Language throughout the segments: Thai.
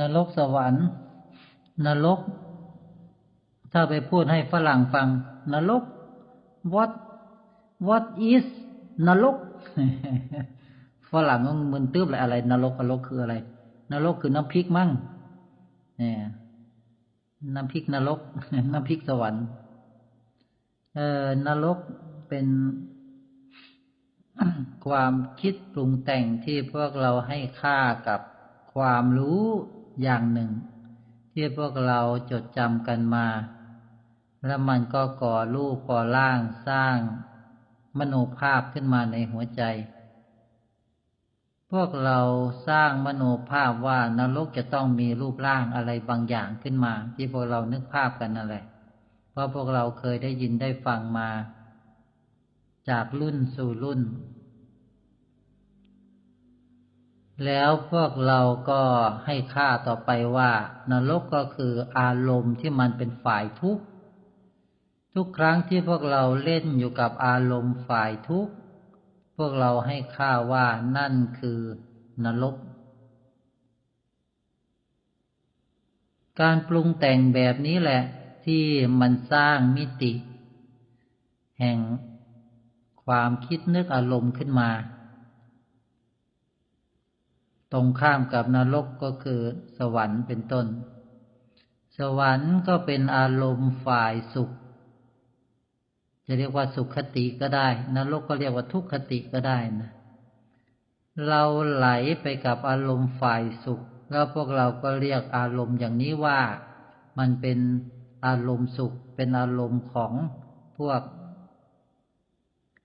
นรกสวรรค์ นรก ถ้าไปพูดให้ฝรั่งฟัง นรก what what is นรกฝรั่งมันมึนตื้ออะไรอะไร นรกนรกคืออะไร นรกคือน้ำพริกมั่งเนี่ยน้ำพริกนรก น้ำพริกสวรรค์เอ่อนรกเป็นความคิดปรุงแต่งที่พวกเราให้ค่ากับความรู้ อย่างหนึ่ง ที่พวกเราจดจำกันมา แล้วมันก็ก่อรูปก่อร่างสร้าง มโนภาพขึ้นมาในหัวใจ พวกเราสร้างมโนภาพว่านรกจะต้องมีรูปร่างอะไรบางอย่างขึ้นมา ที่พวกเรานึกภาพกันนั่นแหละเพราะพวกเราเคยได้ยินได้ฟังมา จากรุ่นสู่รุ่น แล้วพวกเราก็ให้ค่าต่อไปว่านรกก็คืออารมณ์ที่มันเป็นฝ่ายทุกข์ ทุกครั้งที่พวกเราเล่นอยู่กับอารมณ์ฝ่ายทุกข์ พวกเราให้ค่าว่านั่นคือนรก การปรุงแต่งแบบนี้แหละ ที่มันสร้างมิติ แห่งความคิดนึกอารมณ์ขึ้นมา ตรงข้ามกับนรกก็คือสวรรค์เป็นต้น สวรรค์ก็เป็นอารมณ์ฝ่ายสุข จะเรียกว่าสุขคติก็ได้ นรกก็เรียกว่าทุกขติก็ได้นะ เราไหลไปกับอารมณ์ฝ่ายสุข แล้วพวกเราก็เรียกอารมณ์อย่างนี้ว่ามันเป็นอารมณ์สุข เป็นอารมณ์ของพวก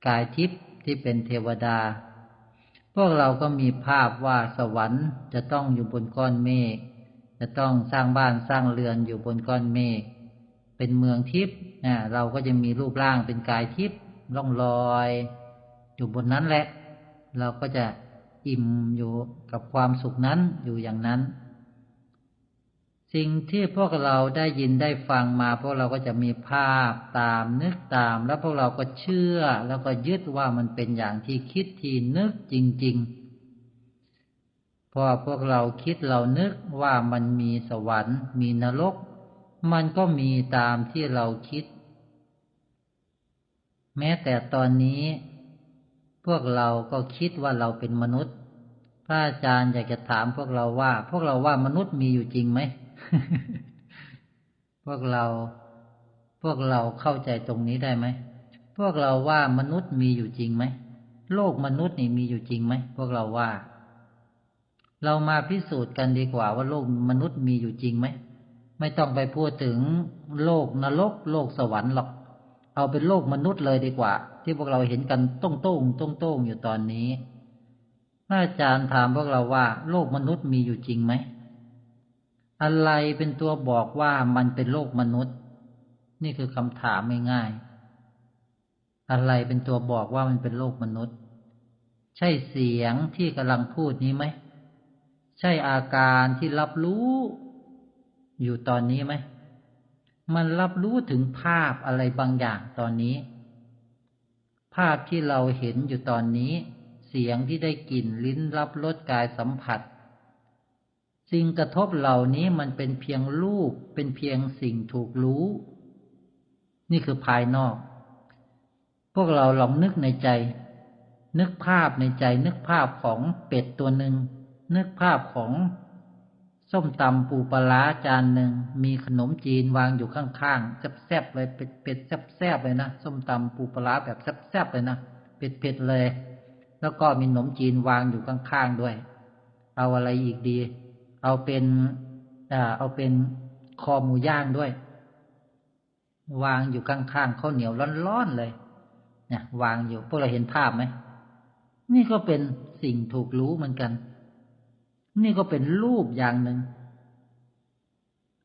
กายทิพย์ที่เป็นเทวดา พวกเราก็มีภาพว่าสวรรค์จะต้องอยู่บนก้อนเมฆจะต้องสร้างบ้านสร้างเรือนอยู่บนก้อนเมฆเป็นเมืองทิพย์นะเราก็จะมีรูปร่างเป็นกายทิพย์ล่องลอย อยู่บนนั้นแหละ เราก็จะอิ่มอยู่กับความสุขนั้นอยู่อย่างนั้น สิ่งที่พวกเราได้ยินได้ฟังมาพวกเราก็จะมีภาพตามนึกตาม แล้วพวกเราก็เชื่อ แล้วก็ยึดว่ามันเป็นอย่างที่คิดที่นึกจริง ๆ พอพวกเราคิดเรานึกว่ามันมีสวรรค์ มีนรก มันก็มีตามที่เราคิด แม้แต่ตอนนี้ พวกเราก็คิดว่าเราเป็นมนุษย์ พระอาจารย์อยากจะถามพวกเราว่า พวกเราว่ามนุษย์มีอยู่จริงไหม พวกเรา พวกเราเข้าใจตรงนี้ได้ไหม พวกเราว่ามนุษย์มีอยู่จริงไหม โลกมนุษย์นี่มีอยู่จริงไหม พวกเราว่า เรามาพิสูจน์กันดีกว่าว่าโลกมนุษย์มีอยู่จริงไหม ไม่ต้องไปพูดถึงโลกนรก โลกสวรรค์หรอก เอาเป็นโลกมนุษย์เลยดีกว่า ที่พวกเราเห็นกันต้งต้งต้งต้งอยู่ตอนนี้อาจารย์ถามพวกเราว่า โลกมนุษย์มีอยู่จริงไหม อะไรเป็นตัวบอกว่ามันเป็นโลกมนุษย์ นี่คือคำถามง่ายๆอะไรเป็นตัวบอกว่ามันเป็นโลกมนุษย์ ใช่เสียงที่กำลังพูดนี้ไหม ใช่อาการที่รับรู้ อยู่ตอนนี้ไหม มันรับรู้ถึงภาพอะไรบางอย่างตอนนี้ ภาพที่เราเห็นอยู่ตอนนี้ เสียงที่ได้กลิ่นลิ้นรับรสกายสัมผัส สิ่งกระทบเหล่านี้มันเป็นเพียงรูป เป็นเพียงสิ่งถูกรู้ นี่คือภายนอก พวกเราลองนึกในใจ นึกภาพในใจ นึกภาพของเป็ดตัวหนึ่ง นึกภาพของส้มตำปูปลาจานหนึ่ง มีขนมจีนวางอยู่ข้างๆแซ่บๆเลยเป็ดเป็ดแซ่บๆเลยนะส้มตำปูปลาแบบแซ่บๆเลยนะเป็ดเผ็ดเลย แล้วก็มีขนมจีนวางอยู่ข้างๆด้วย เอาอะไรอีกดี เอาเป็นเอาเป็นคอหมูย่างด้วย วางอยู่ข้างๆข้าวเหนียวร้อนๆเลยเนี่ยวางอยู่พวกเราเห็นภาพไหมนี่ก็เป็นสิ่งถูกรู้เหมือนกัน นี่ก็เป็นรูปอย่างหนึ่ง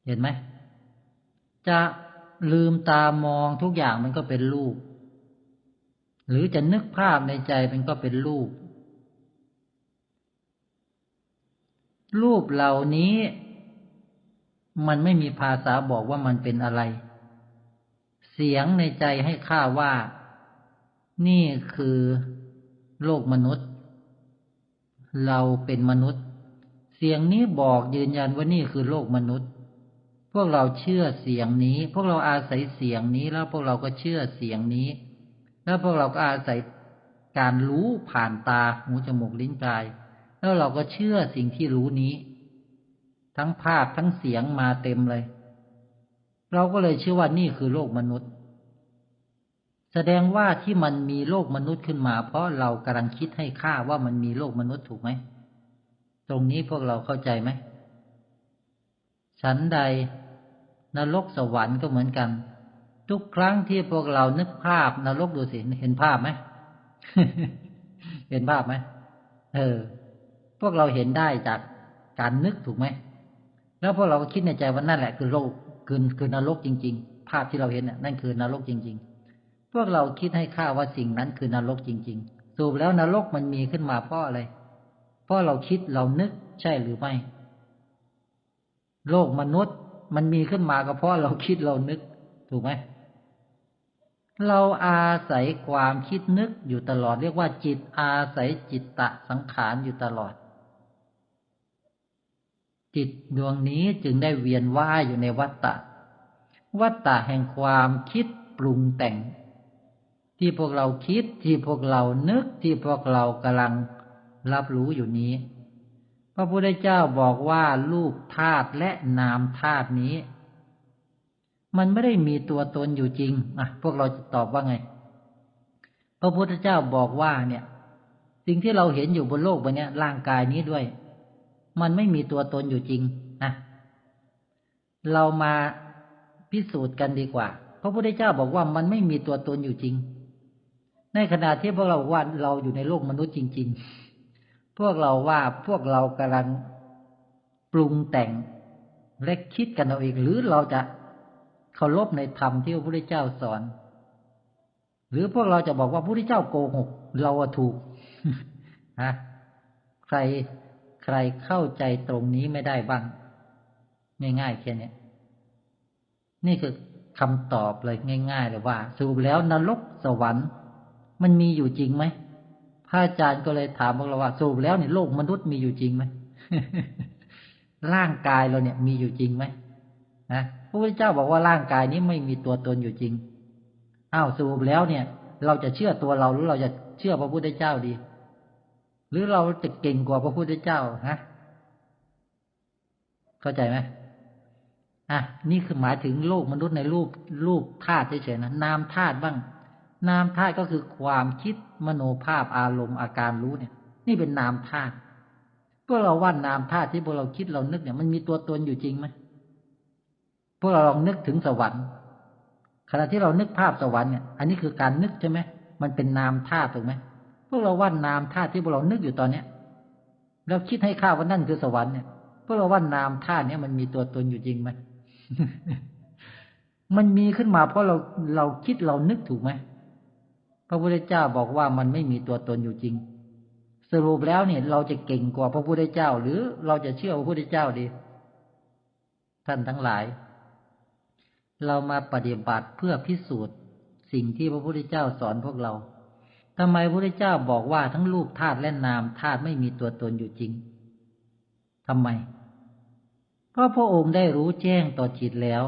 เห็นไหม จะลืมตามองทุกอย่างมันก็เป็นรูป หรือจะนึกภาพในใจมันก็เป็นรูป รูปเหล่านี้ มันไม่มีภาษาบอกว่ามันเป็นอะไร เสียงในใจให้ข้าว่า นี่คือโลกมนุษย์ เราเป็นมนุษย์ เสียงนี้บอกยืนยันว่านี่คือโลกมนุษย์ พวกเราเชื่อเสียงนี้ พวกเราอาศัยเสียงนี้แล้วพวกเราก็เชื่อเสียงนี้ แล้วพวกเราก็อาศัยการรู้ผ่านตาหูจมูกลิ้นกาย แล้วเราก็เชื่อสิ่งที่รู้นี้ ทั้งภาพทั้งเสียงมาเต็มเลย เราก็เลยเชื่อว่านี่คือโลกมนุษย์ แสดงว่าที่มันมีโลกมนุษย์ขึ้นมา เพราะเรากำลังคิดให้ค่าว่ามันมีโลกมนุษย์ถูกไหม ตรงนี้พวกเราเข้าใจไหมฉันใดนรกสวรรค์ก็เหมือนกัน ทุกครั้งที่พวกเรานึกภาพนรกดูสิเห็นภาพไหม เห็นภาพไหมเออ วกเราเห็นได้จากการนึกถูกไหม แล้วพวกเราก็คิดในใจว่านั่นแหละคือโลกคือคือนรกจริง ๆ ภาพที่เราเห็นน่ะนั่นคือนรกจริง ๆ พวกเราคิดให้ค่าว่าสิ่งนั้นคือนรกจริง ๆ สูบแล้วนรกมันมีขึ้นมาเพราะอะไร เพราะเราคิดเรานึกใช่หรือไม่ โลกมนุษย์มันมีขึ้นมาก็เพราะเราคิดเรานึก ถูกไหมเราอาศัยความคิดนึกอยู่ตลอด เรียกว่าจิตอาศัยจิตตะสังขารอยู่ตลอด จิตดวงนี้จึงได้เวียนว่ายอยู่ในวัฏฏะวัฏฏะแห่งความคิดปรุงแต่ง ที่พวกเราคิดที่พวกเรานึกที่พวกเรากำลังรับรู้อยู่นี้ พระพุทธเจ้าบอกว่ารูปธาตุและนามธาตุนี้ มันไม่ได้มีตัวตนอยู่จริงอะพวกเราจะตอบว่าไง พระพุทธเจ้าบอกว่าเนี่ย สิ่งที่เราเห็นอยู่บนโลกใบนี้ร่างกายนี้ด้วย มันไม่มีตัวตนอยู่จริงนะเรามาพิสูจน์กันดีกว่า พระพุทธเจ้าบอกว่ามันไม่มีตัวตนอยู่จริง ในขณะที่พวกเราว่าเราอยู่ในโลกมนุษย์จริง ๆ พวกเราว่าพวกเรากำลังปรุงแต่งและคิดกันเอาเองหรือเราจะเคารพในธรรมที่พระพุทธเจ้าสอน หรือพวกเราจะบอกว่าพระพุทธเจ้าโกหก เราถูกฮะใคร ใครเข้าใจตรงนี้ไม่ได้บ้าง ง่ายๆแค่นี้นี่คือคำตอบเลยง่ายๆเลยว่าสรุปแล้วนรกสวรรค์ มันมีอยู่จริงไหมพระอาจารย์ก็เลยถามพวกเราว่าสรุปแล้วเนี่ยโลกมนุษย์มีอยู่จริงไหมร่างกายเราเนี่ยมีอยู่จริงไหมนะพระพุทธเจ้าบอกว่าร่างกายนี้ไม่มีตัวตนอยู่จริงอ้าวสรุปแล้วเนี่ย เราจะเชื่อตัวเราหรือเราจะเชื่อพระพุทธเจ้าดี หรือเราจะเก่งกว่าพระพุทธเจ้าฮะเข้าใจไหมอะนี่คือหมายถึงโลกมนุษย์ในรูปรูปธาตุเฉยๆนะนามธาตุบ้าง นามธาตุก็คือความคิดมโนภาพอารมณ์อาการรู้เนี่ย นี่เป็นนามธาตุพวกเราว่านามธาตุที่พวกเราคิดเรานึกเนี่ยมันมีตัวตนอยู่จริงไหมพวกเราลองนึกถึงสวรรค์ ขณะที่เรานึกภาพสวรรค์เนี่ย อันนี้คือการนึกใช่ไหมมันเป็นนามธาตุถูกไหม วกเราว่านามธาตุที่พวกเรานึกอยู่ตอนเนี้ยเราคิดให้ข้าว่านั่นคือสวรรค์เนี่ยพวกเราว่านามธาตุเนี่ยมันมีตัวตนอยู่จริงไหมมันมีขึ้นมาเพราะเราเราคิดเรานึกถูกไหมพระพุทธเจ้าบอกว่ามันไม่มีตัวตนอยู่จริง สรุปแล้วเนี่ย เราจะเก่งกว่าพระพุทธเจ้า หรือเราจะเชื่อพระพุทธเจ้าดี ท่านทั้งหลาย เรามาปฏิบัติเพื่อพิสูจน์สิ่งที่พระพุทธเจ้าสอนพวกเรา ทำไมพระพุทธเจ้าบอกว่าทั้งรูปธาตุและนามธาตุไม่มีตัวตนอยู่จริงทำไม เพราะพระองค์ได้รู้แจ้งต่อจิตแล้ว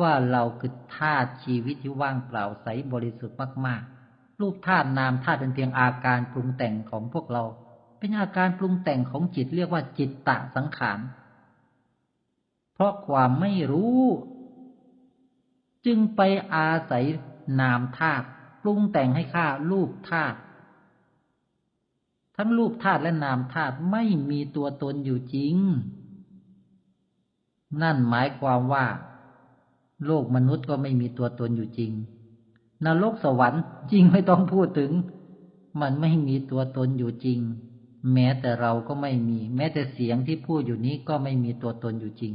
ว่าเราคือธาตุชีวิตที่ว่างเปล่าใสบริสุทธิ์มากๆ รูปธาตุนามธาตุเป็นเพียงอาการปรุงแต่งของพวกเรา เป็นอาการปรุงแต่งของจิตเรียกว่าจิตตะสังขาร เพราะความไม่รู้ จึงไปอาศัยนามธาตุ รุงแต่งให้ข้ารูปธาตุทั้งรูปธาตุและนามธาตุไม่มีตัวตนอยู่จริง นั่นหมายความว่า โลกมนุษย์ก็ไม่มีตัวตนอยู่จริงนรกสวรรค์จริงไม่ต้องพูดถึง มันไม่มีตัวตนอยู่จริง แม้แต่เราก็ไม่มี แม้แต่เสียงที่พูดอยู่นี้ก็ไม่มีตัวตนอยู่จริง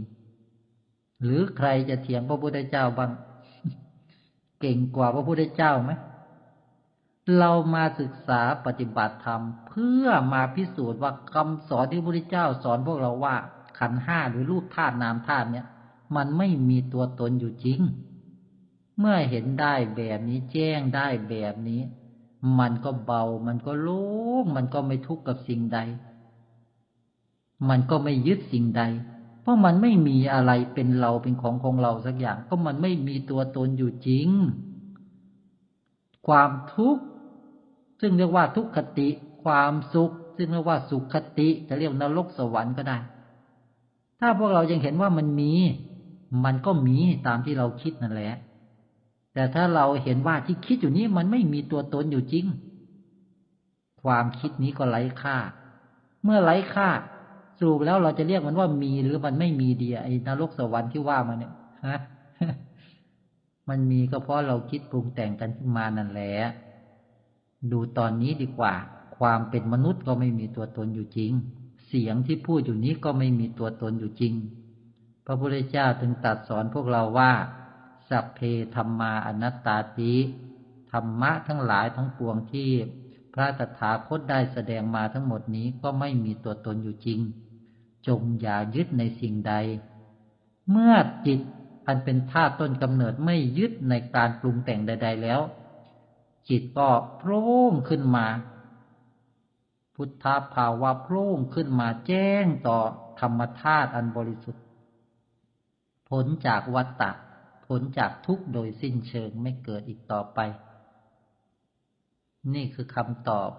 หรือใครจะเถียงพระพุทธเจ้าบ้าง เก่งกว่าพระพุทธเจ้าไหม เรามาศึกษาปฏิบัติธรรม เพื่อมาพิสูจน์ว่าคำสอนที่พระพุทธเจ้าสอนพวกเราว่าขันห้าหรือรูปธาตุนามธาตุเนี่ยมันไม่มีตัวตนอยู่จริง เมื่อเห็นได้แบบนี้แจ้งได้แบบนี้ มันก็เบา มันก็โล่งมันก็ไม่ทุกข์กับสิ่งใด มันก็ไม่ยึดสิ่งใด เพราะมันไม่มีอะไรเป็นเราเป็นของของเราสักอย่าง ก็มันไม่มีตัวตนอยู่จริง ความทุกข์ ซึ่งเรียกว่าทุกขติความสุข ซึ่งเรียกว่าสุขคติ จะเรียกนรกสวรรค์ก็ได้ ถ้าพวกเรายังเห็นว่ามันมี มันก็มีตามที่เราคิดนั่นแหละ แต่ถ้าเราเห็นว่าที่คิดอยู่นี้มันไม่มีตัวตนอยู่จริง ความคิดนี้ก็ไร้ค่า เมื่อไร้ค่าสรุปแล้วเราจะเรียกมันว่ามีหรือมันไม่มีดีไอ้นรกสวรรค์ที่ว่ามาเนี่ยฮะมันมีก็เพราะเราคิดปรุงแต่งกันขึ้นมานั่นแหละ ดูตอนนี้ดีกว่า ความเป็นมนุษย์ก็ไม่มีตัวตนอยู่จริง เสียงที่พูดอยู่นี้ก็ไม่มีตัวตนอยู่จริง พระพุทธเจ้าจึงตรัสสอนพวกเราว่า สัพเพธรรมาอนัตตาติธรรมะทั้งหลายทั้งปวงที่พระตถาคตได้แสดงมาทั้งหมดนี้ก็ไม่มีตัวตนอยู่จริง จงอย่ายึดในสิ่งใด เมื่อจิตอันเป็นธาตุต้นกำเนิดไม่ยึดในการปรุงแต่งใด ๆ แล้ว จิตก็โพร่งขึ้นมา พุทธภาวะโพร่งขึ้นมาแจ้งต่อธรรมธาตุอันบริสุทธิ์ ผลจากวัตตะผลจากทุกโดยสิ้นเชิงไม่เกิดอีกต่อไป นี่คือคำตอบ